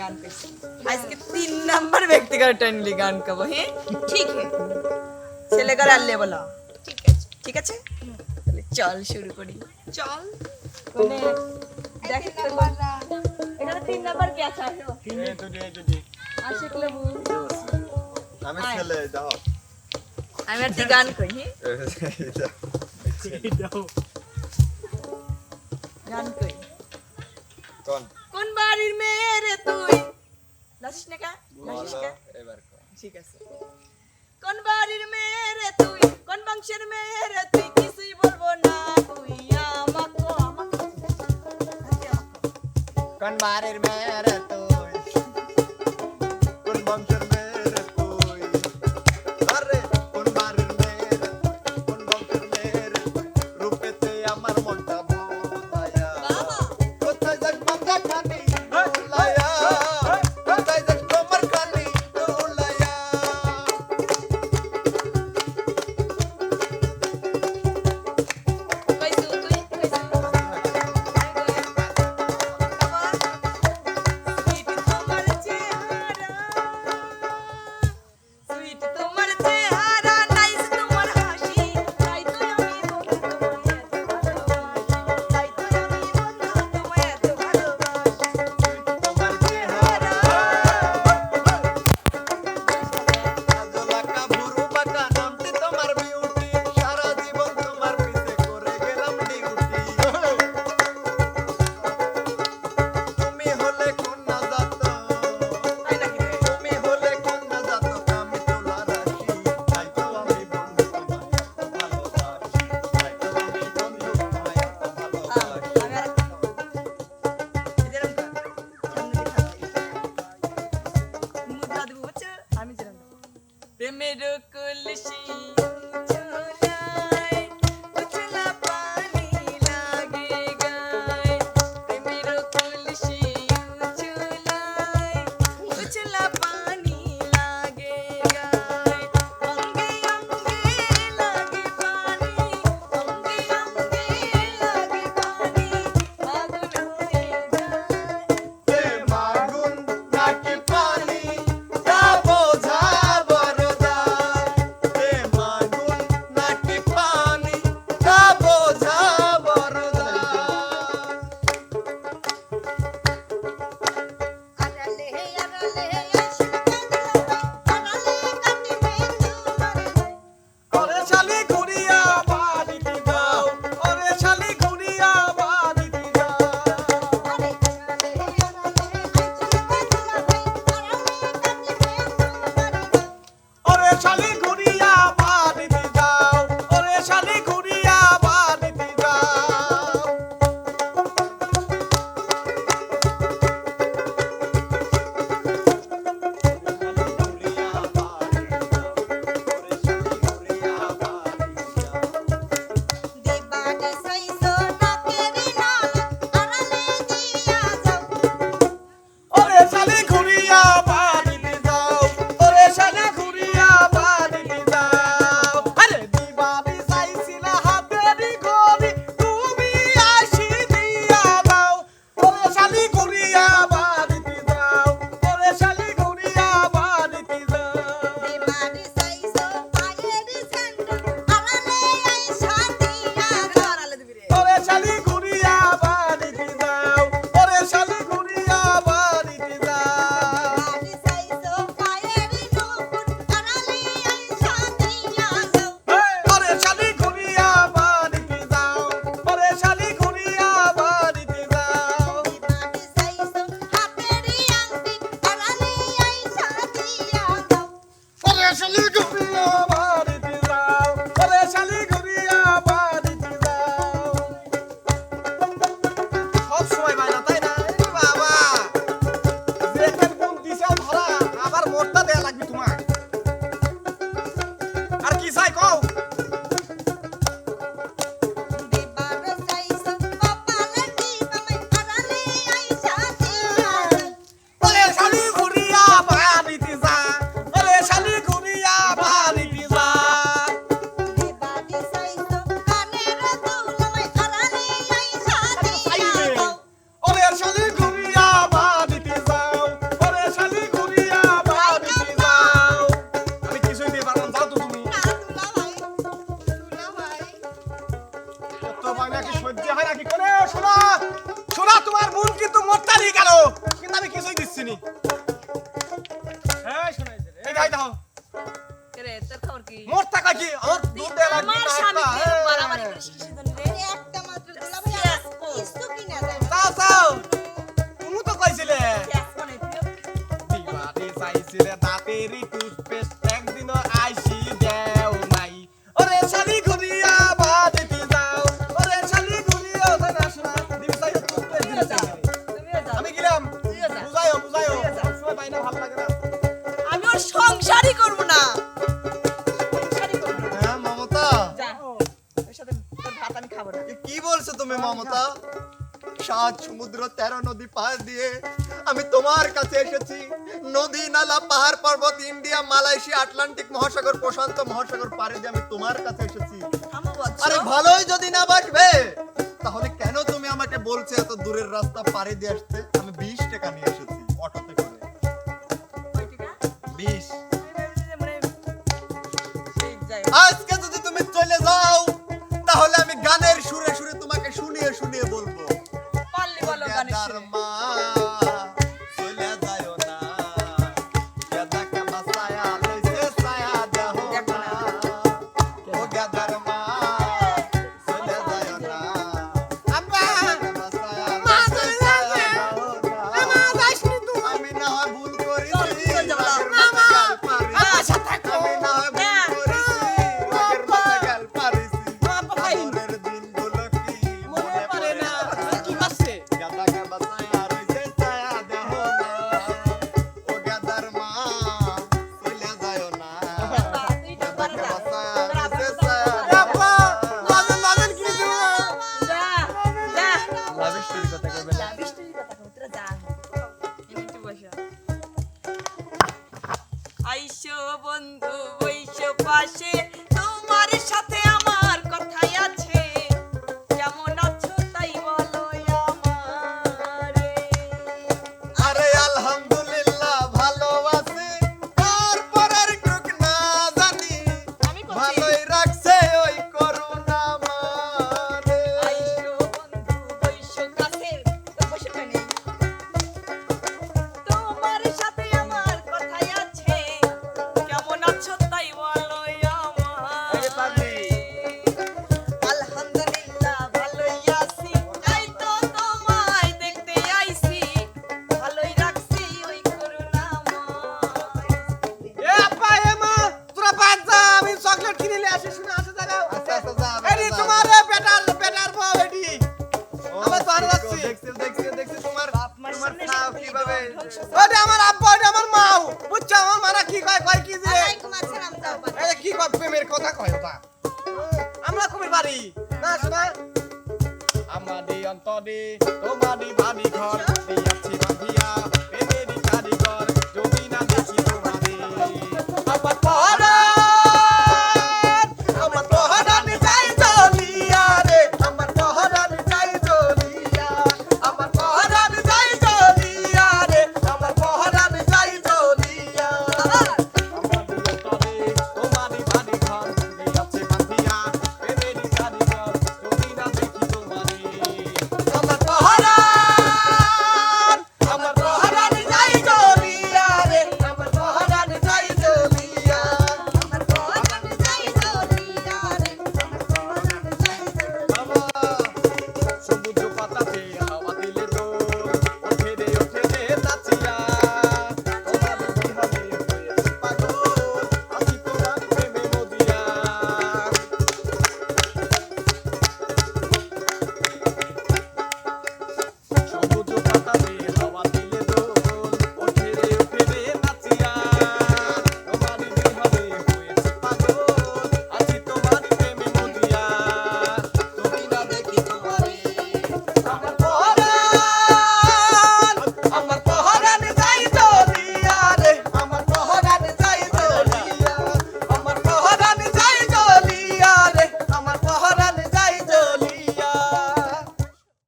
গান কইছি আজকে তিন নাম্বার ব্যক্তিগত টাইমলি গান গাবো হ্যাঁ? ঠিক है ছেলে করে আনলে বলো। ঠিক আছে। ঠিক আছে? তাহলে চল শুরু করি। চল। মানে দেখ এখানে তিন নাম্বার কি আছে? আসো এই তো এই তো। দি আশিক লেবু। আমি ছেলে দাও। আমি একটা গান করি হ্যাঁ? গান করি। কোন কোন বাড়ির মেয়ে রে তুই? নাচিস না কা? নাচিস কা? এবার ঠিক আছে। কোন বাড়ির মেয়ে রে তুই? কোন বংশের মেয়ে রে তুই? কিছুই বলব না তুই আমাকে কোন বাড়ির মেয়ে তুই Tony. Take নাকি? সহ্য হয় নাকি? কোনে শোনা শোনা তোমার কিন্তু মোট্টালি গেল। কিন্তু আমি কিছুই দিচ্ছি নি। হ্যাঁ শোনাই দে এই ভাই দাও রে তোর খবর কি? মোট টাকা কি? আমার দুধ দেয়া লাগবে না স্বামী একটা, তুই। মারামারি করিস রে একটা মাত্র দুলা ভাই আমার কিনা যায় না চাও চাও তুমি তো কইছিলে। চাইছিলে দাঁতেরই টুথপেস্ট তুইও যা। সবসময় তাই না ভালো লাগে না। আমি ওর সংসারই করব না। সংসারই করব না। হ্যাঁ মমতা? যা। ওর সাথে তোর ভাত আমি খাব না। কি বলছো তুমি মমতা? সাত সমুদ্র তেরো নদী পার দিয়ে আমি তোমার কাছে এসেছি। নদী নালা পাহাড় পর্বত ইন্ডিয়া মালয়েশিয়া আটলান্টিক মহাসাগর প্রশান্ত মহাসাগর পাড়ে দিয়ে আমি তোমার কাছে এসেছি। আরে ভালোই যদি না বাসবে তাহলে কেন তুমি আমাকে বলছো এত দূরের রাস্তা পাড়ে দিয়ে আসতে? আমি বিশ টাকা নিয়ে এসেছি। ওটা আমার আব্বা ওটা আমার মাও বুঝছ আমার মারা কি কয় কয় কি যে। এই কি কয় প্রেমের কথা কয় ওটা? আমরা খুবই বাড়ি। না শোনা। আমাদি অন্তদি তোমাদি বাড়ি ঘর দিয়াছি